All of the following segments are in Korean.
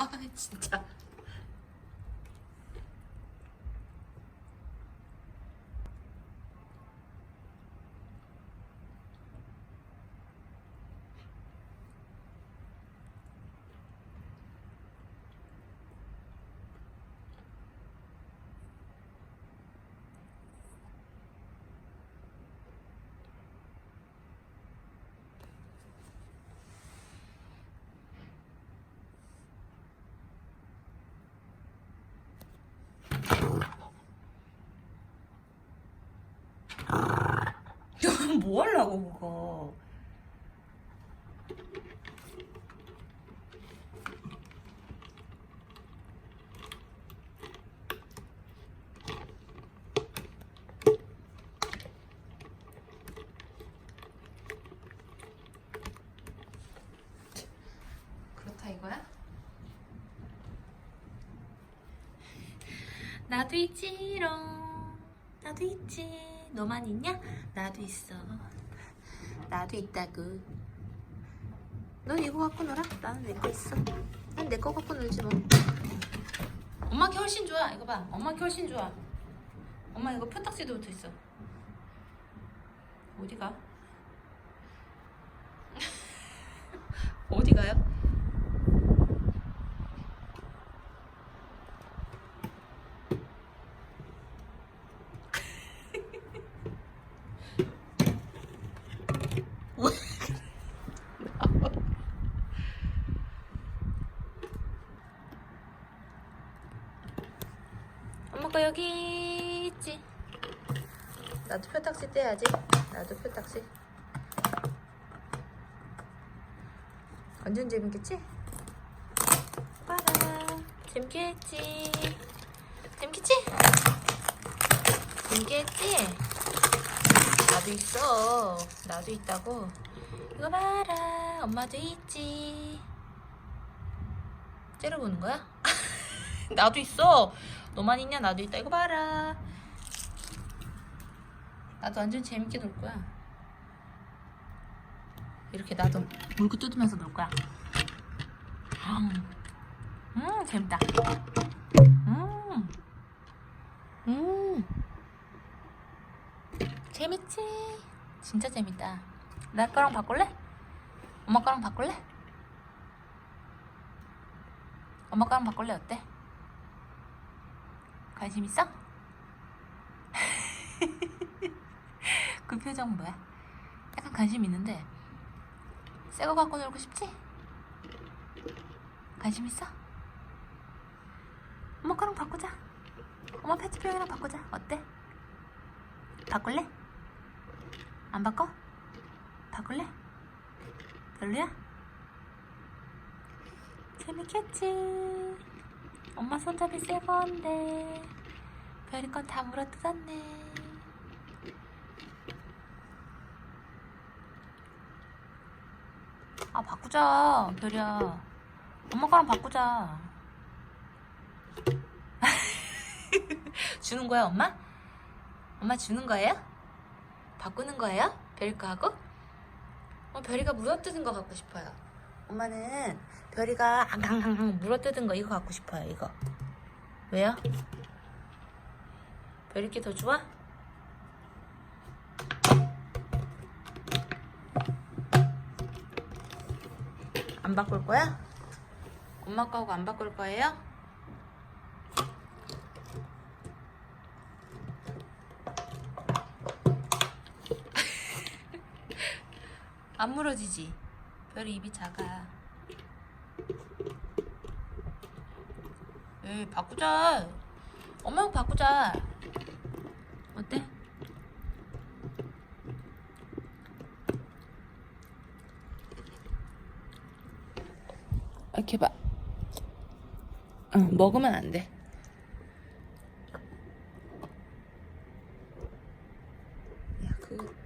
아 진짜. 뭐 하려고 그거? 그렇다 이거야? 나도 있지롱. 나도 있지. 너만 있냐? 나도 있어. 나도 있다구. 넌 이거 갖고 놀아. 나는 내 거 있어. 난 내 거 갖고 놀지 뭐. 엄마 게 훨씬 좋아. 이거 봐. 엄마 게 훨씬 좋아. 엄마 이거 표딱지도 붙어 있어. 어디가? 어디 가요? 엄마가 여기 있지. 나도 표딱지 떼야지. 나도 표딱지. 완전 재밌겠지? 봐라. 재밌겠지? 재밌겠지? 재밌겠지? 나도 있어. 나도 있다고. 이거 봐라. 엄마도 있지. 째려보는 거야? 나도 있어. 너만 있냐? 나도 있다. 이거 봐라. 나도 완전 재밌게 놀 거야. 이렇게 나도 물고 뜯으면서 놀 거야. 음, 음 재밌다. 음, 음, 재밌지? 진짜 재밌다. 나 거랑 바꿀래? 엄마 거랑 바꿀래? 엄마 거랑 바꿀래 어때? 관심 있어? 그 표정 뭐야? 약간 관심 있는데 새 거 갖고 놀고 싶지? 관심 있어? 엄마 거랑 바꾸자 엄마 페트병이랑 바꾸자 어때? 바꿀래? 안 바꿔? 바꿀래? 별로야? 재밌겠지 엄마 손잡이 새 건데 별이 건 다 물어 뜯었네 아 바꾸자 별이야 엄마 거랑 바꾸자 주는 거야 엄마? 엄마 주는 거예요? 바꾸는 거예요? 별이 거 하고? 어, 별이가 물어뜯은 거 갖고 싶어요 엄마는 별이가 앙앙앙 물어뜯은 거 이거 갖고 싶어요 이거 왜요? 별이께 더 좋아? 안 바꿀 거야? 엄마 거하고 안 바꿀 거예요? 안 물어지지? 별이 입이 작아. 에이, 바꾸자. 엄마하고 바꾸자. 어때? 이렇게 봐. 어, 먹으면 안 돼. 야, 그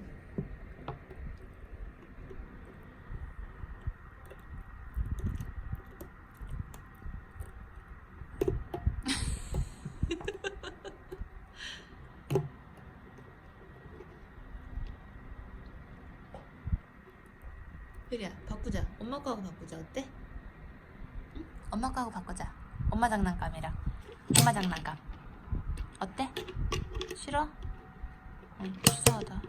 별이야 바꾸자 엄마 거하고 바꾸자 어때? 응? 엄마 거하고 바꾸자. 엄마 장난감이랑. 엄마 장난감. 어때? 싫어? 응, 치사하다.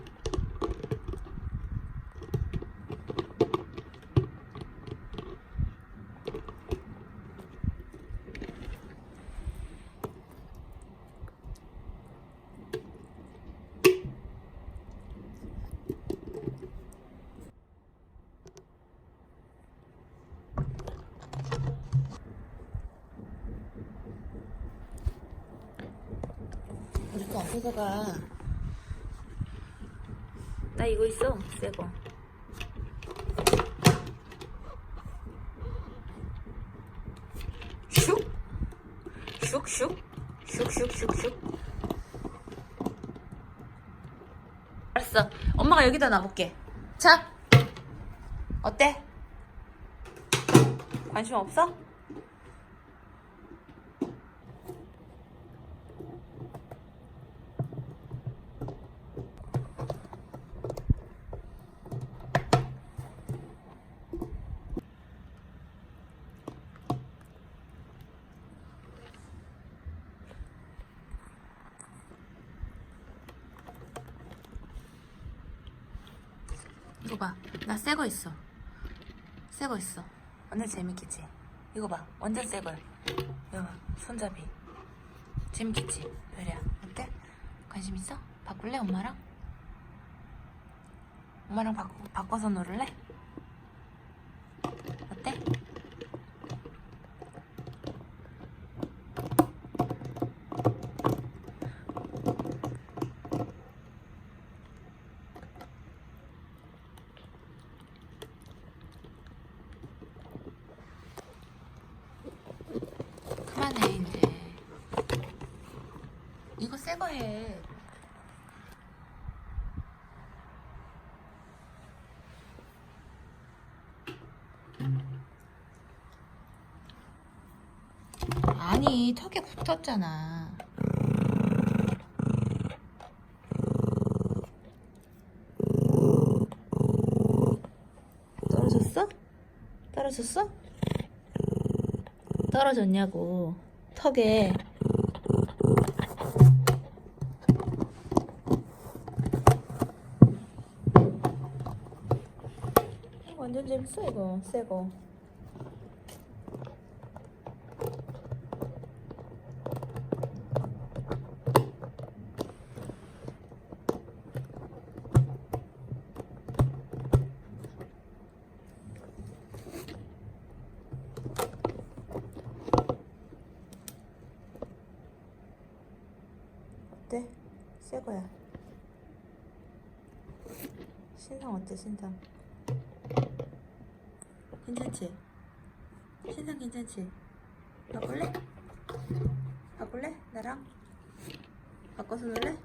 우리 거 어디서 가? 나 이거 있어, 새 거. 슉! 슉슉! 슉슉슉슉! 알았어. 엄마가 여기다 놔볼게. 자! 어때? 관심 없어? 이거 봐. 나 새 거 있어. 새 거 있어. 완전 재밌겠지? 이거 봐. 완전 새 걸. 이거 봐. 손잡이. 재밌겠지? 별이야. 어때? 관심 있어? 바꿀래? 엄마랑? 엄마랑 바꿔, 바꿔서 놀을래? 어때? 그만해 이제 이거 새 거 해. 아니 턱에 붙었잖아. 떨어졌어? 떨어졌어? 떨어졌냐고 턱에 완전 재밌어 이거. 새거. 어때? 새 거야. 신상 어때 신상 괜찮지? 신상 괜찮지? 바꿀래? 바꿀래? 나랑? 바꿔서 놀래?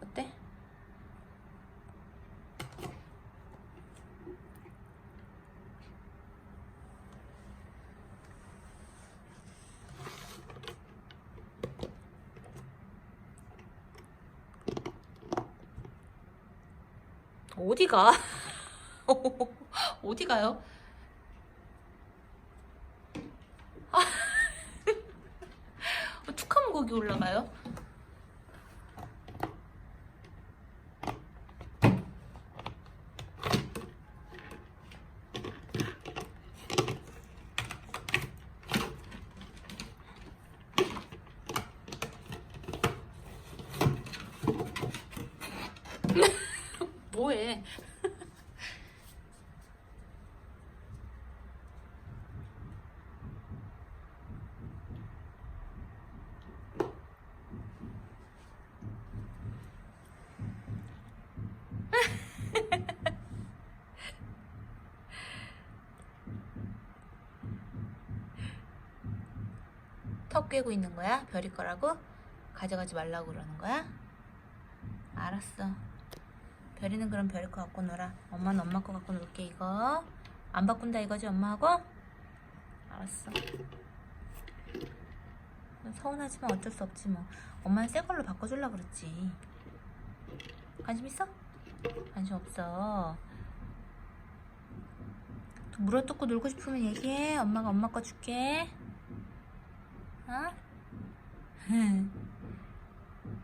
어때? 어디 가? 어디 가요? 아, 거기 올라가요? 뭐해? 턱 꿰고 있는 거야? 별이 거라고? 가져가지 말라고 그러는 거야? 알았어. 별이는 그럼 별이 거 갖고 놀아. 엄마는 엄마 거 갖고 놀게 이거. 안 바꾼다 이거지 엄마하고? 알았어. 서운하지만 어쩔 수 없지 뭐. 엄마는 새 걸로 바꿔줄라 그랬지. 관심 있어? 관심 없어. 또 물어뜯고 놀고 싶으면 얘기해. 엄마가 엄마 거 줄게. huh? Hmm.